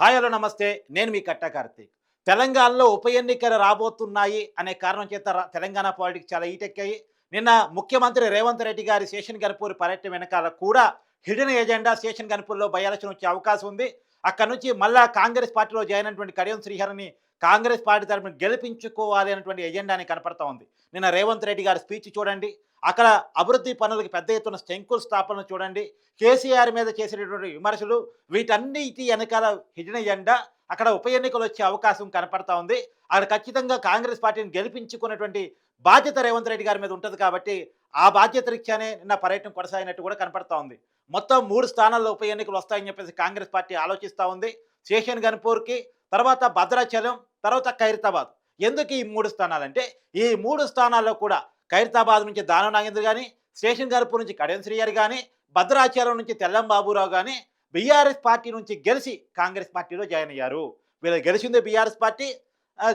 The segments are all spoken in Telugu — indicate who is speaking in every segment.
Speaker 1: హాయ్ హలో నమస్తే. నేను మీ కట్ట కార్తీక్. తెలంగాణలో ఉప ఎన్నికలు రాబోతున్నాయి అనే కారణం చేత తెలంగాణ పాలిటిక్స్ చాలా ఈటెక్కాయి నిన్న ముఖ్యమంత్రి రేవంత్ రెడ్డి గారి శేషన్ గన్పూర్ పర్యటన వెనకాల కూడా హిడెన్ ఎజెండా శేషన్ గన్పూర్లో బయాలక్షన్ వచ్చే అవకాశం ఉంది. అక్కడ నుంచి మళ్ళా కాంగ్రెస్ పార్టీలో జాయిన్ అయినటువంటి కడియం శ్రీహరిని కాంగ్రెస్ పార్టీ తరఫున గెలిపించుకోవాలి అనేటువంటి ఎజెండాని కనపడతా ఉంది. నిన్న రేవంత్ రెడ్డి గారి స్పీచ్ చూడండి. అక్కడ అభివృద్ధి పనులకు పెద్ద ఎత్తున శంకుల స్థాపన చూడండి. కేసీఆర్ మీద చేసినటువంటి విమర్శలు వీటన్నిటి వెనకాల హిడెన్ ఎజెండా. అక్కడ ఉప ఎన్నికలు వచ్చే అవకాశం కనపడతా ఉంది. అక్కడ ఖచ్చితంగా కాంగ్రెస్ పార్టీని గెలిపించుకున్నటువంటి బాధ్యత రేవంత్ రెడ్డి గారి మీద ఉంటుంది కాబట్టి ఆ బాధ్యత రీత్యానే నిన్న పర్యటన కొనసాగినట్టు కూడా కనపడతా ఉంది. మొత్తం మూడు స్థానాల్లో ఉప ఎన్నికలు వస్తాయని చెప్పేసి కాంగ్రెస్ పార్టీ ఆలోచిస్తూ ఉంది. శేషన్ గన్పూర్కి తర్వాత భద్రాచలం తర్వాత ఖైరతాబాద్. ఎందుకు ఈ మూడు స్థానాలంటే ఈ మూడు స్థానాల్లో కూడా ఖైరతాబాద్ నుంచి దానం నాగేంద్ర కానీ స్టేషన్ గన్పూర్ నుంచి కడియం శ్రీగారు కానీ భద్రాచలం నుంచి తెల్లం బాబురావు కానీ బీఆర్ఎస్ పార్టీ నుంచి గెలిచి కాంగ్రెస్ పార్టీలో జాయిన్ అయ్యారు. వీళ్ళు గెలిచింది బీఆర్ఎస్ పార్టీ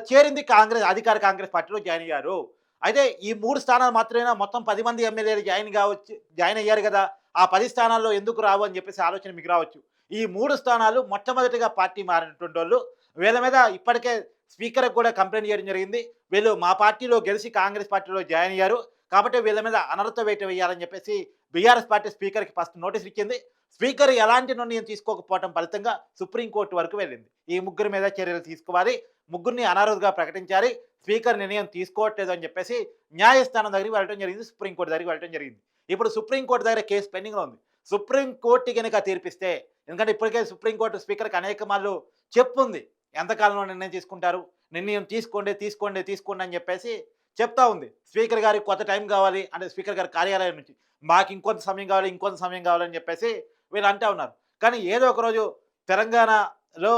Speaker 1: చేరింది కాంగ్రెస్ అధికార కాంగ్రెస్ పార్టీలో జాయిన్ అయ్యారు. అయితే ఈ మూడు స్థానాలు మాత్రమే మొత్తం పది మంది ఎమ్మెల్యేలు జాయిన్ కావచ్చు జాయిన్ అయ్యారు కదా. ఆ పది స్థానాల్లో ఎందుకు రావు అని చెప్పేసి ఆలోచన మీకు రావచ్చు. ఈ మూడు స్థానాలు మొట్టమొదటిగా పార్టీ మారినటువంటి వాళ్ళు వీళ్ళ మీద ఇప్పటికే స్పీకర్కి కూడా కంప్లైంట్ చేయడం జరిగింది. వీళ్ళు మా పార్టీలో గెలిచి కాంగ్రెస్ పార్టీలో జాయిన్ అయ్యారు. కాబట్టి వీళ్ళ మీద అనర్హత వేట వేయాలని చెప్పేసి బీఆర్ఎస్ పార్టీ స్పీకర్కి ఫస్ట్ నోటీస్ ఇచ్చింది. స్పీకర్ ఎలాంటి నిర్ణయం తీసుకోకపోవడం ఫలితంగా సుప్రీంకోర్టు వరకు వెళ్ళింది. ఈ ముగ్గురు మీద చర్యలు తీసుకోవాలి. ముగ్గురిని అనర్హులుగా ప్రకటించాలి. స్పీకర్ నిర్ణయం తీసుకోవట్లేదు అని చెప్పేసి న్యాయస్థానం దగ్గరికి వెళ్ళడం జరిగింది. సుప్రీంకోర్టు దగ్గరికి వెళ్ళడం జరిగింది. ఇప్పుడు సుప్రీంకోర్టు దగ్గర కేసు పెండింగ్లో ఉంది. సుప్రీంకోర్టు కనుక తీర్పిస్తే ఎందుకంటే ఇప్పటికే సుప్రీంకోర్టు స్పీకర్కి అనేక మార్లు చెప్పుంది. ఎంతకాలంలో నిర్ణయం తీసుకుంటారు? నిర్ణయం తీసుకోండి తీసుకోండి తీసుకోండి అని చెప్పేసి చెప్తా ఉంది. స్పీకర్ గారికి కొత్త టైం కావాలి అంటే స్పీకర్ గారి కార్యాలయం నుంచి. మాకు ఇంకొంత సమయం కావాలి ఇంకొంత సమయం కావాలని చెప్పేసి వీళ్ళు అంటూ ఉన్నారు. కానీ ఏదో ఒకరోజు తెలంగాణలో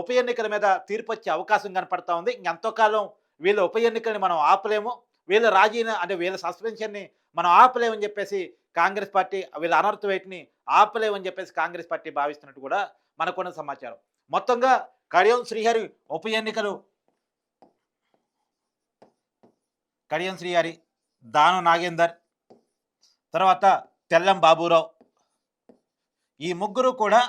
Speaker 1: ఉప ఎన్నికల మీద తీర్పు వచ్చే అవకాశం కనపడతా ఉంది. ఇంకెంతకాలం వీళ్ళ ఉప ఎన్నికల్ని మనం ఆపలేము. వీళ్ళ రాజీనా అంటే వీళ్ళ సస్పెన్షన్ని మనం ఆపలేమని చెప్పేసి కాంగ్రెస్ పార్టీ వీళ్ళ అనర్థ వేటిని ఆపలేమని చెప్పేసి కాంగ్రెస్ పార్టీ భావిస్తున్నట్టు కూడా మనకున్న సమాచారం. మొత్తంగా కడియం శ్రీహరి ఉప ఎన్నికలు. కడియం శ్రీహరి దాను నాగేందర్ తర్వాత తెల్లం బాబురావు. ఈ ముగ్గురు కూడా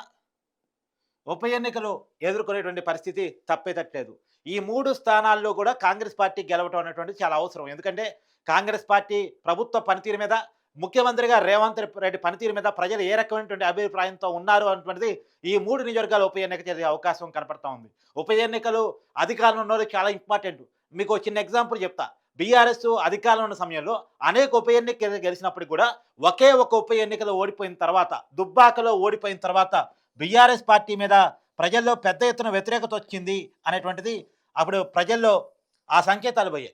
Speaker 1: ఉప ఎన్నికలు ఎదుర్కొనేటువంటి పరిస్థితి తప్పేటట్లేదు ఈ మూడు స్థానాల్లో కూడా కాంగ్రెస్ పార్టీ గెలవటం అనేటువంటి చాలా అవసరం. ఎందుకంటే కాంగ్రెస్ పార్టీ ప్రభుత్వ పనితీరు మీద ముఖ్యమంత్రిగా రేవంత్ రెడ్డి పనితీరు మీద ప్రజలు ఏ రకమైనటువంటి అభిప్రాయంతో ఉన్నారు అనేటువంటిది ఈ మూడు నియోజకవర్గాలు ఉప ఎన్నిక జరిగే అవకాశం కనపడతా ఉంది. ఉప ఎన్నికలు అధికారంలో ఉన్న చాలా ఇంపార్టెంట్. మీకు చిన్న ఎగ్జాంపుల్ చెప్తా. బీఆర్ఎస్ అధికారంలో ఉన్న సమయంలో అనేక ఉప ఎన్నిక గెలిచినప్పుడు కూడా ఒకే ఒక ఉప ఎన్నికలో ఓడిపోయిన తర్వాత దుబ్బాకలో ఓడిపోయిన తర్వాత బీఆర్ఎస్ పార్టీ మీద ప్రజల్లో పెద్ద ఎత్తున వ్యతిరేకత వచ్చింది అనేటువంటిది అప్పుడు ప్రజల్లో ఆ సంకేతాలు పోయాయి.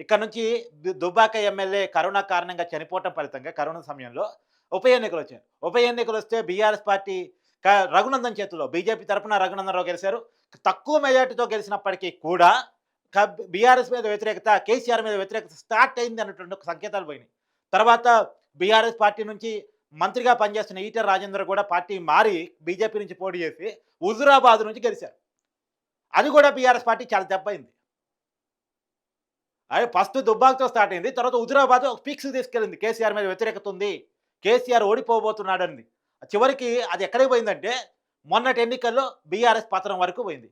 Speaker 1: ఇక్కడ నుంచి దు- దుబ్బాక ఎమ్మెల్యే కరోనా కారణంగా చనిపోవటం ఫలితంగా కరోనా సమయంలో ఉప ఎన్నికలు వచ్చాయి. ఉప ఎన్నికలు వస్తే బీఆర్ఎస్ పార్టీ రఘునందన్ చేతిలో బీజేపీ తరఫున రఘునందన్ రావు గెలిచారు. తక్కువ మెజార్టీతో గెలిచినప్పటికీ కూడా బీఆర్ఎస్ మీద వ్యతిరేకత కేసీఆర్ మీద వ్యతిరేకత స్టార్ట్ అయింది అన్నటువంటి ఒక సంకేతాలు పోయినాయి. తర్వాత బీఆర్ఎస్ పార్టీ నుంచి మంత్రిగా పనిచేస్తున్న ఈటర్ రాజేందర్ కూడా పార్టీ మారి బీజేపీ నుంచి పోటీ చేసి హుజురాబాద్ నుంచి గెలిచారు. అది కూడా బీఆర్ఎస్ పార్టీ చాలా దెబ్బైంది అదే ఫస్ట్ దుబ్బాకతో స్టార్ట్ అయింది తర్వాత హుజురాబాద్ ఒక పీక్స్ తీసుకెళ్ళింది కేసీఆర్ మీద వ్యతిరేకత ఉంది కేసీఆర్ ఓడిపోబోతున్నాడు అంది చివరికి అది ఎక్కడికి పోయిందంటే మొన్నటి ఎన్నికల్లో బీఆర్ఎస్ పతనం వరకు పోయింది.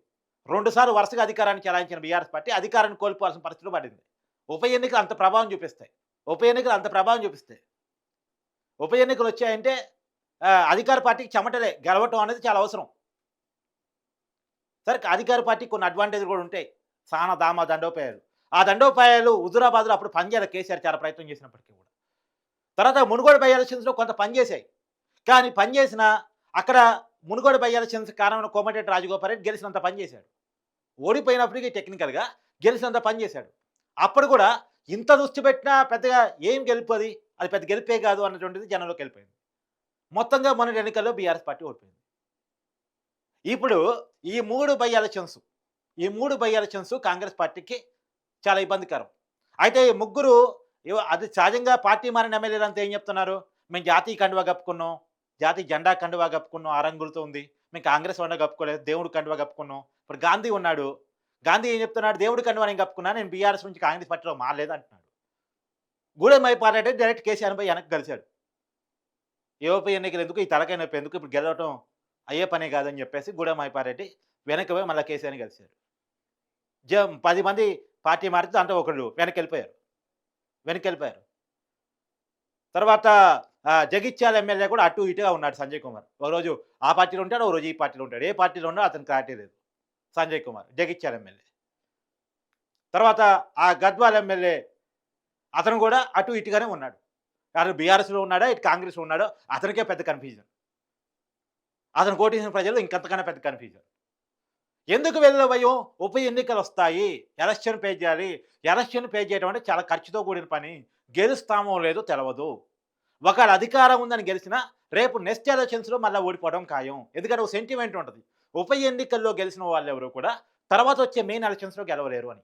Speaker 1: రెండుసార్లు వరుసగా అధికారాన్ని చెలాయించిన బీఆర్ఎస్ పార్టీ అధికారాన్ని కోల్పోవాల్సిన పరిస్థితులు పడింది. ఉప ఎన్నికలు అంత ప్రభావం చూపిస్తాయి. ఉప ఎన్నికలు అంత ప్రభావం చూపిస్తాయి. ఉప ఎన్నికలు వచ్చాయంటే అధికార పార్టీకి చెమటలే గెలవటం అనేది చాలా అవసరం. సరే అధికార పార్టీకి కొన్ని అడ్వాంటేజ్ కూడా ఉంటాయి. సానా దామా దండోపాయాలు. ఆ దండోపాయాలు హుజురాబాద్లో అప్పుడు పనిచేయాలి కేసీఆర్ చాలా ప్రయత్నం చేసినప్పటికీ కూడా. తర్వాత మునుగోడు బై ఎలక్షన్స్లో కొంత పనిచేశాయి. కానీ పనిచేసిన అక్కడ మునుగోడు బై ఎలక్షన్స్ కారణమైన కోమటిరెడ్డి రాజగోపాల్ రెడ్డి గెలిచినంత పనిచేశాడు ఓడిపోయినప్పటికీ టెక్నికల్గా గెలిచినంత పనిచేశాడు అప్పుడు కూడా ఇంత దృష్టి పెట్టినా పెద్దగా ఏం గెలుపది అది? పెద్ద గెలిపే కాదు అన్నటువంటిది జనంలోకి వెళ్ళిపోయింది. మొత్తంగా మొన్నటి ఎన్నికల్లో బీఆర్ఎస్ పార్టీ ఓడిపోయింది. ఇప్పుడు ఈ మూడు బై ఎలక్షన్స్ ఈ మూడు బై ఎలక్షన్స్ కాంగ్రెస్ పార్టీకి చాలా ఇబ్బందికరం. అయితే ఈ ముగ్గురు అది సహజంగా పార్టీ మారిన ఎమ్మెల్యేలు అంతా ఏం చెప్తున్నారు? మేము జాతీయ కండువా కప్పుకున్నాం జాతీయ జెండా కండువా కప్పుకున్నాం ఆ రంగులతో ఉంది. మేము కాంగ్రెస్ వండ కప్పుకోలేదు దేవుడు కండువా కప్పుకున్నాం. ఇప్పుడు గాంధీ ఉన్నాడు. గాంధీ ఏం చెప్తున్నాడు? దేవుడు కండువా నేను కప్పుకున్నా నేను బీఆర్ఎస్ నుంచి కాంగ్రెస్ పార్టీలో మారలేదు అంటున్నాడు గూడెం అయిపోయాడంటే డైరెక్ట్ కేసీఆర్ పై వెనక్కి కలిశాడు. ఏ ఎన్నికలు ఎందుకు? ఈ తలకాయ నొప్పి ఎందుకు? ఇప్పుడు గెలవటం అయ్యే పనే కాదని చెప్పేసి గూడెం అయిపోయారెడ్డి వెనక్కి పోయి మళ్ళీ కేసీఆర్ని కలిశాడు జ పది మంది పార్టీ మారితే దాంట్లో ఒకళ్ళు వెనక్కి వెళ్ళిపోయారు వెనక్కి వెళ్ళిపోయారు తర్వాత జగిత్యాల ఎమ్మెల్యే కూడా అటు ఇటుగా ఉన్నాడు సంజయ్ కుమార్. ఒకరోజు ఆ పార్టీలో ఉంటాడు ఒక రోజు ఈ పార్టీలో ఉంటాడు. ఏ పార్టీలో ఉన్నాడో అతను క్లారిటీ లేదు. సంజయ్ కుమార్ జగిత్యాల ఎమ్మెల్యే. తర్వాత ఆ గద్వాల ఎమ్మెల్యే అతను కూడా అటు ఇటుగానే ఉన్నాడు. అతను బీఆర్ఎస్లో ఉన్నాడా ఇటు కాంగ్రెస్లో ఉన్నాడో అతనికే పెద్ద కన్ఫ్యూజన్ అతను కోటేసిన ప్రజలు ఇంకంతకన్నా పెద్ద కన్ఫ్యూజన్ ఎందుకు వెళ్ళిన భయం? ఉప ఎన్నికలు వస్తాయి. ఎలక్షన్ పే చేయాలి. ఎలక్షన్ పే చేయడం అంటే చాలా ఖర్చుతో కూడిన పని. గెలుస్తామో లేదో తెలవదు. ఒకవేళ అధికారం ఉందని గెలిచినా రేపు నెక్స్ట్ ఎలక్షన్స్లో మళ్ళీ ఓడిపోవడం ఖాయం. ఎందుకంటే ఒక సెంటిమెంట్ ఉంటుంది. ఉప ఎన్నికల్లో గెలిచిన వాళ్ళు ఎవరు కూడా తర్వాత వచ్చే మెయిన్ ఎలక్షన్స్లో గెలవలేరు అని.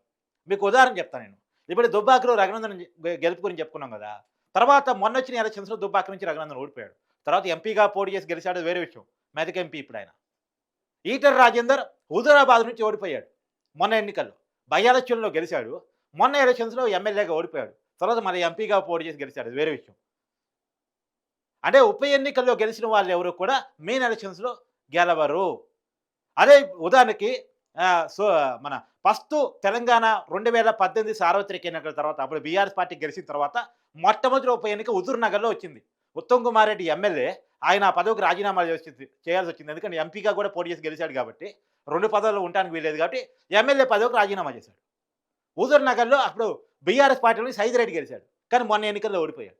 Speaker 1: మీకు ఉదాహరణ చెప్తాను నేను. ఇప్పుడు దుబ్బాకలో రఘునందన్ గెలుపు గురించి చెప్పుకున్నాం కదా. తర్వాత మొన్న వచ్చిన ఎలక్షన్స్లో దుబ్బాక నుంచి రఘునందన్ ఓడిపోయాడు. తర్వాత ఎంపీగా పోటీ చేసి గెలిచాడు వేరే విషయం. మెదక్ ఎంపీ ఇప్పుడు ఆయన. ఈటర్ రాజేందర్ హుజరాబాద్ నుంచి ఓడిపోయాడు మొన్న ఎన్నికల్లో. బై ఎలక్షన్లో గెలిచాడు. మొన్న ఎలక్షన్స్లో ఎమ్మెల్యేగా ఓడిపోయాడు. తర్వాత మళ్ళీ ఎంపీగా పోటీ చేసి గెలిచాడు. వేరే విషయం. అంటే ఉప ఎన్నికల్లో గెలిచిన వాళ్ళు ఎవరు కూడా మెయిన్ ఎలక్షన్స్లో గెలవరు. అదే ఉదాహరణకి సో మన ఫస్ట్ తెలంగాణ రెండు వేల పద్దెనిమిది సార్వత్రిక ఎన్నికల తర్వాత అప్పుడు బీఆర్ఎస్ పార్టీ గెలిచిన తర్వాత మొట్టమొదటి ఉప ఎన్నిక హుజూర్ నగర్లో వచ్చింది. ఉత్తమ్ కుమార్ రెడ్డి ఎమ్మెల్యే ఆయన పదవికి రాజీనామా చేసి చేయాల్సి వచ్చింది. ఎందుకంటే ఎంపీగా కూడా పోటీ చేసి గెలిచాడు కాబట్టి రెండు పదవులు ఉండడానికి వీలేదు కాబట్టి ఎమ్మెల్యే పదవికి రాజీనామా చేశాడు. హుజూర్ నగర్లో అప్పుడు బీఆర్ఎస్ పార్టీ నుంచి సైదిరెడ్డి గెలిచాడు. కానీ మొన్న ఎన్నికల్లో ఓడిపోయాడు.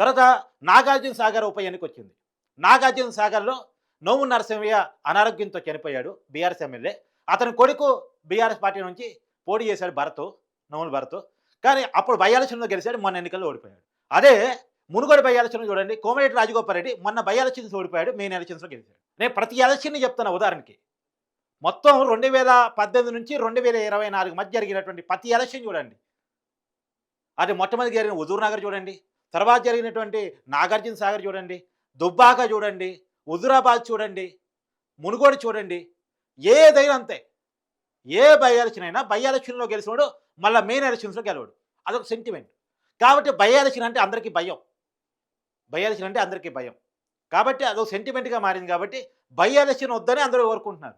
Speaker 1: తర్వాత నాగార్జున సాగర్ ఉప ఎన్నిక వచ్చింది. నాగార్జున సాగర్లో నోము నరసింహయ్య అనారోగ్యంతో చనిపోయాడు బీఆర్ఎస్ ఎమ్మెల్యే. అతని కొడుకు బీఆర్ఎస్ పార్టీ నుంచి పోటీ చేశాడు భరత్ నోముల భరత్. కానీ అప్పుడు బై ఎలక్షన్లో గెలిచాడు మొన్న ఎన్నికల్లో ఓడిపోయాడు. అదే మునుగోడు బై ఎలక్షన్ చూడండి కోమరెడ్డి రాజగోపాల్రెడ్డి మొన్న బై ఎలక్షన్స్ ఓడిపోయాడు మెయిన్ ఎలక్షన్స్లో గెలిచాడు. నేను ప్రతి ఎలక్షన్ని చెప్తాను ఉదాహరణకి. మొత్తం రెండు వేల పద్దెనిమిది నుంచి రెండు వేల ఇరవై నాలుగు మధ్య జరిగినటువంటి ప్రతి ఎలక్షన్ చూడండి. అది మొట్టమొదటి జరిగిన హుజూర్ నగర్ చూడండి తర్వాత జరిగినటువంటి నాగార్జున సాగర్ చూడండి దుబ్బాక చూడండి హుజురాబాద్ చూడండి మునుగోడు చూడండి ఏదైనా అంతే ఏ బై ఎలక్షన్ అయినా బై ఎలక్షన్లో గెలిచినాడు మళ్ళీ మెయిన్ ఎలక్షన్స్లో గెలవడు. అదొక సెంటిమెంట్ కాబట్టి బై ఎలక్షన్ అంటే అందరికీ భయం. బై ఎలక్షన్ అంటే అందరికీ భయం. కాబట్టి అదో సెంటిమెంట్గా మారింది కాబట్టి బై ఎలక్షన్ వద్దని అందరూ కోరుకుంటున్నారు.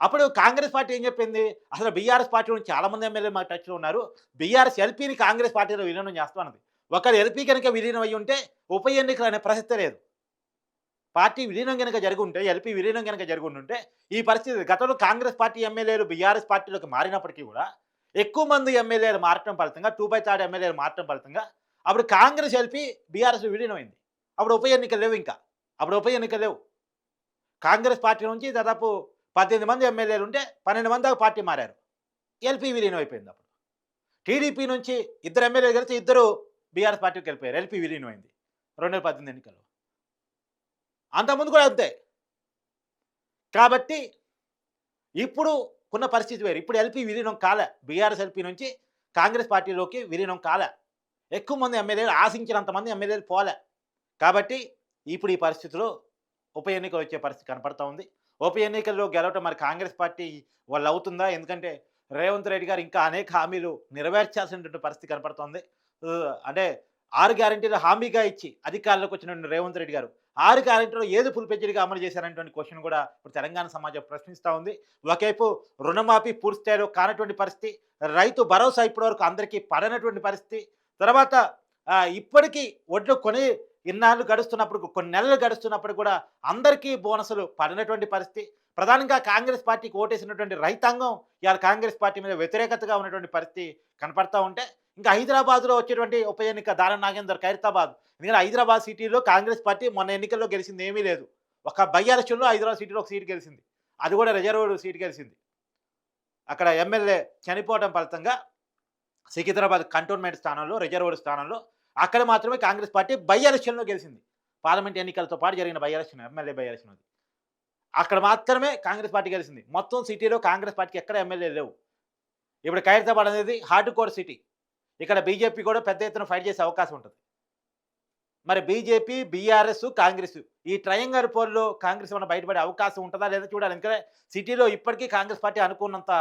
Speaker 1: అప్పుడు కాంగ్రెస్ పార్టీ ఏం చెప్పింది? అసలు బీఆర్ఎస్ పార్టీ నుంచి చాలామంది ఎమ్మెల్యేలు మా టచ్లో ఉన్నారు. బీఆర్ఎస్ ఎల్పీని కాంగ్రెస్ పార్టీలో విలీనం చేస్తామన్నది. ఒకరు ఎల్పీ కనుక విలీనం అయ్యి ఉంటే ఉప ఎన్నికలు అనే ప్రసక్తే లేదు. పార్టీ విలీనం కనుక జరిగి ఉంటే ఎల్పీ విలీనం కనుక జరిగి ఉంటే ఈ పరిస్థితి గతంలో కాంగ్రెస్ పార్టీ ఎమ్మెల్యేలు బీఆర్ఎస్ పార్టీలోకి మారినప్పటికీ కూడా ఎక్కువ మంది ఎమ్మెల్యేలు మారటం ఫలితంగా టూ బై థర్డ్ ఎమ్మెల్యేలు మారటం ఫలితంగా అప్పుడు కాంగ్రెస్ ఎల్పి బీఆర్ఎస్ విలీనమైంది. అప్పుడు ఉప ఎన్నికలు లేవు ఇంకా. అప్పుడు ఉప ఎన్నికలు లేవు. కాంగ్రెస్ పార్టీ నుంచి దాదాపు పద్దెనిమిది మంది ఎమ్మెల్యేలు ఉంటే పన్నెండు మంది దాకా పార్టీ మారారు. ఎల్పీ విలీనం అయిపోయింది అప్పుడు. టీడీపీ నుంచి ఇద్దరు ఎమ్మెల్యేలు కలిసి ఇద్దరు బీఆర్ఎస్ పార్టీకి వెళ్ళిపోయారు. ఎల్పీ అయింది రెండు వేల పద్దెనిమిది ఎన్నికల్లో. అంతకుముందు కూడా అంతే. కాబట్టి ఇప్పుడు ఉన్న పరిస్థితి వేరు. ఇప్పుడు ఎల్పీ విలీనం కాలే బీఆర్ఎస్ ఎల్పీ నుంచి కాంగ్రెస్ పార్టీలోకి విలీనం కాలే. ఎక్కువ మంది ఎమ్మెల్యేలు ఆశించినంత మంది ఎమ్మెల్యేలు పోలే. కాబట్టి ఇప్పుడు ఈ పరిస్థితిలో ఉప ఎన్నికలు వచ్చే పరిస్థితి కనపడతా ఉంది. ఉప ఎన్నికల్లో గెలవటం మరి కాంగ్రెస్ పార్టీ వాళ్ళు అవుతుందా? ఎందుకంటే రేవంత్ రెడ్డి గారు ఇంకా అనేక హామీలు నెరవేర్చాల్సినటువంటి పరిస్థితి కనపడుతోంది అంటే ఆరు గ్యారంటీలు హామీగా ఇచ్చి అధికారంలోకి వచ్చినటువంటి రేవంత్ రెడ్డి గారు ఆరు గ్యారంటీలో ఏది ఫుల్ అమలు చేశారనేటువంటి క్వశ్చన్ కూడా ఇప్పుడు తెలంగాణ సమాజం ప్రశ్నిస్తూ ఉంది. ఒకవైపు రుణమాఫీ పూర్తి స్థాయిలో కానటువంటి పరిస్థితి రైతు భరోసా ఇప్పటివరకు అందరికీ పడనటువంటి పరిస్థితి తర్వాత ఇప్పటికీ ఒడ్లు కొని ఇన్నాళ్ళు గడుస్తున్నప్పుడు కొన్ని నెలలు గడుస్తున్నప్పుడు కూడా అందరికీ బోనసులు పడినటువంటి పరిస్థితి. ప్రధానంగా కాంగ్రెస్ పార్టీకి ఓటేసినటువంటి రైతాంగం ఇవాళ కాంగ్రెస్ పార్టీ మీద వ్యతిరేకతగా ఉన్నటువంటి పరిస్థితి కనపడతా ఉంటే ఇంకా హైదరాబాద్లో వచ్చేటువంటి ఉప ఎన్నిక దానం నాగేందర్ ఖైరతాబాద్. ఎందుకంటే హైదరాబాద్ సిటీలో కాంగ్రెస్ పార్టీ మొన్న ఎన్నికల్లో గెలిచింది ఏమీ లేదు. ఒక బై ఎలక్షన్లో హైదరాబాద్ సిటీలో ఒక సీట్ గెలిచింది. అది కూడా రిజర్వ్డ్ సీట్ గెలిచింది. అక్కడ ఎమ్మెల్యే చనిపోవడం ఫలితంగా సికింద్రాబాద్ కంటోన్మెంట్ స్థానంలో రిజర్వ్డ్ స్థానంలో అక్కడ మాత్రమే కాంగ్రెస్ పార్టీ బై ఎలక్షన్లో గెలిచింది. పార్లమెంట్ ఎన్నికలతో పాటు జరిగిన by election MLA by election అది. అక్కడ మాత్రమే కాంగ్రెస్ పార్టీ గెలిచింది. మొత్తం సిటీలో కాంగ్రెస్ పార్టీకి ఎక్కడ ఎమ్మెల్యే లేవు. ఇప్పుడు ఖైరతాబాద్ అనేది హార్డ్ కోర్ సిటీ. ఇక్కడ బీజేపీ కూడా పెద్ద ఎత్తున ఫైట్ చేసే అవకాశం ఉంటుంది. మరి బీజేపీ బీఆర్ఎస్ కాంగ్రెస్ ఈ ట్రయంగర్ పోల్లో కాంగ్రెస్ ఏమైనా బయటపడే అవకాశం ఉంటుందా లేదా చూడాలి. ఎందుకంటే సిటీలో ఇప్పటికీ కాంగ్రెస్ పార్టీ అనుకున్నంత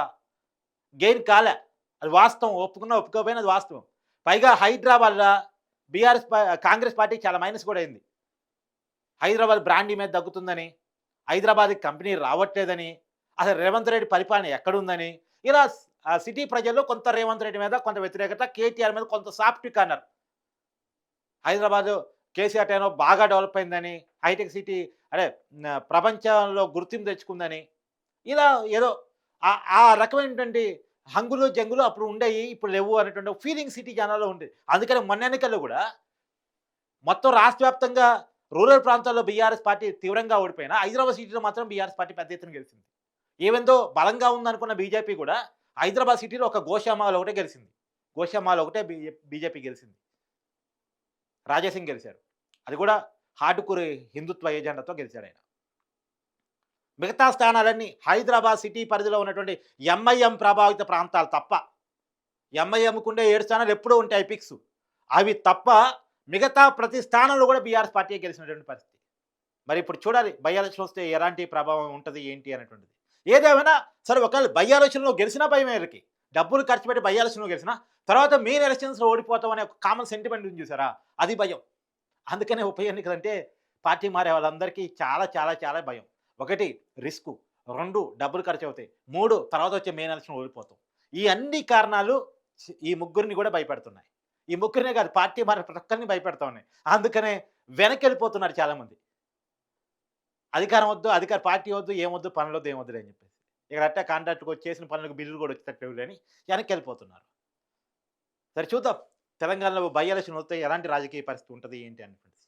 Speaker 1: గెయిన్ కాలే. అది వాస్తవం ఒప్పుకున్నా ఒప్పుకోకపోయినా అది వాస్తవం. పైగా హైదరాబాద్లో బీఆర్ఎస్ కాంగ్రెస్ పార్టీ చాలా మైనస్ కూడా అయింది. హైదరాబాద్ బ్రాండ్ మీద తగ్గుతుందని హైదరాబాద్ కంపెనీ రావట్లేదని అసలు రేవంత్ రెడ్డి పరిపాలన ఎక్కడుందని ఇలా సిటీ ప్రజల్లో కొంత రేవంత్ రెడ్డి మీద కొంత వ్యతిరేకత కేటీఆర్ మీద కొంత సాఫ్ట్ అన్నారు హైదరాబాద్ కేసీఆర్ టైంలో బాగా డెవలప్ అయిందని హైటెక్ సిటీ అదే ప్రపంచంలో గుర్తింపు తెచ్చుకుందని ఇలా ఏదో ఆ- ఆ రకమైనటువంటి హంగులు జంగులు అప్పుడు ఉండేవి ఇప్పుడు లేవు అనేటువంటి ఫీలింగ్ సిటీ జనాల్లో ఉండేది అందుకని మొన్న ఎన్నికల్లో కూడా మొత్తం రాష్ట్ర వ్యాప్తంగా రూరల్ ప్రాంతాల్లో బీఆర్ఎస్ పార్టీ తీవ్రంగా ఓడిపోయినా హైదరాబాద్ సిటీలో మాత్రం బీఆర్ఎస్ పార్టీ పెద్ద ఎత్తున గెలిచింది. ఏవెందో బలంగా ఉందనుకున్న బీజేపీ కూడా హైదరాబాద్ సిటీలో ఒక గోషామాలో ఒకటే గెలిచింది. గోషామాలో ఒకటే బీజేపీ గెలిచింది. రాజాసింగ్ గెలిచారు. అది కూడా హార్డ్కూర్ హిందుత్వ ఏజెండాతో గెలిచాడు ఆయన. మిగతా స్థానాలన్నీ హైదరాబాద్ సిటీ పరిధిలో ఉన్నటువంటి ఎంఐఎం ప్రభావిత ప్రాంతాలు తప్ప ఎంఐఎంకుండే ఏడు స్థానాలు ఎప్పుడూ ఉంటాయి పిక్స్. అవి తప్ప మిగతా ప్రతి స్థానంలో కూడా బీఆర్ఎస్ పార్టీ గెలిచినటువంటి పరిస్థితి. మరి ఇప్పుడు చూడాలి బై ఎలక్షన్ వస్తే ఎలాంటి ప్రభావం ఉంటుంది ఏంటి అనేటువంటిది. ఏదేమైనా సరే ఒకవేళ బై ఎలక్షన్లో గెలిచినా భయం వీళ్ళకి డబ్బులు ఖర్చు పెట్టి బై ఎలక్షన్లో గెలిచినా తర్వాత మెయిన్ ఎలక్షన్స్లో ఓడిపోతాం అనే ఒక కామన్ సెంటిమెంట్ ఉంది చూసారా? అది భయం. అందుకనే ఉప ఎన్నికలంటే పార్టీ మారే వాళ్ళందరికీ చాలా చాలా చాలా భయం. ఒకటి రిస్క్ రెండు డబ్బులు ఖర్చు అవుతాయి మూడు తర్వాత వచ్చే మెయిన్ ఎలక్షన్ ఓడిపోతాం. ఈ అన్ని కారణాలు ఈ ముగ్గురిని కూడా భయపెడుతున్నాయి. ఈ ముగ్గురినే కాదు పార్టీ మరి ప్రతి ఒక్కరిని భయపెడతా ఉన్నాయి. అందుకనే వెనక్కి వెళ్ళిపోతున్నారు చాలామంది. అధికారం వద్దు అధికార పార్టీ వద్దు ఏమొద్దు పనులు వద్దు ఏమొద్దు అని చెప్పేసి. ఇక్కడ అట్టే కాంట్రాక్ట్కి వచ్చేసిన పనులకు బిల్లులు కూడా వచ్చేటట్టు లేని వెనక్కి వెళ్ళిపోతున్నారు సరే చూద్దాం తెలంగాణలో బై ఎలక్షన్ వస్తే ఎలాంటి రాజకీయ పరిస్థితి ఉంటుంది ఏంటి అని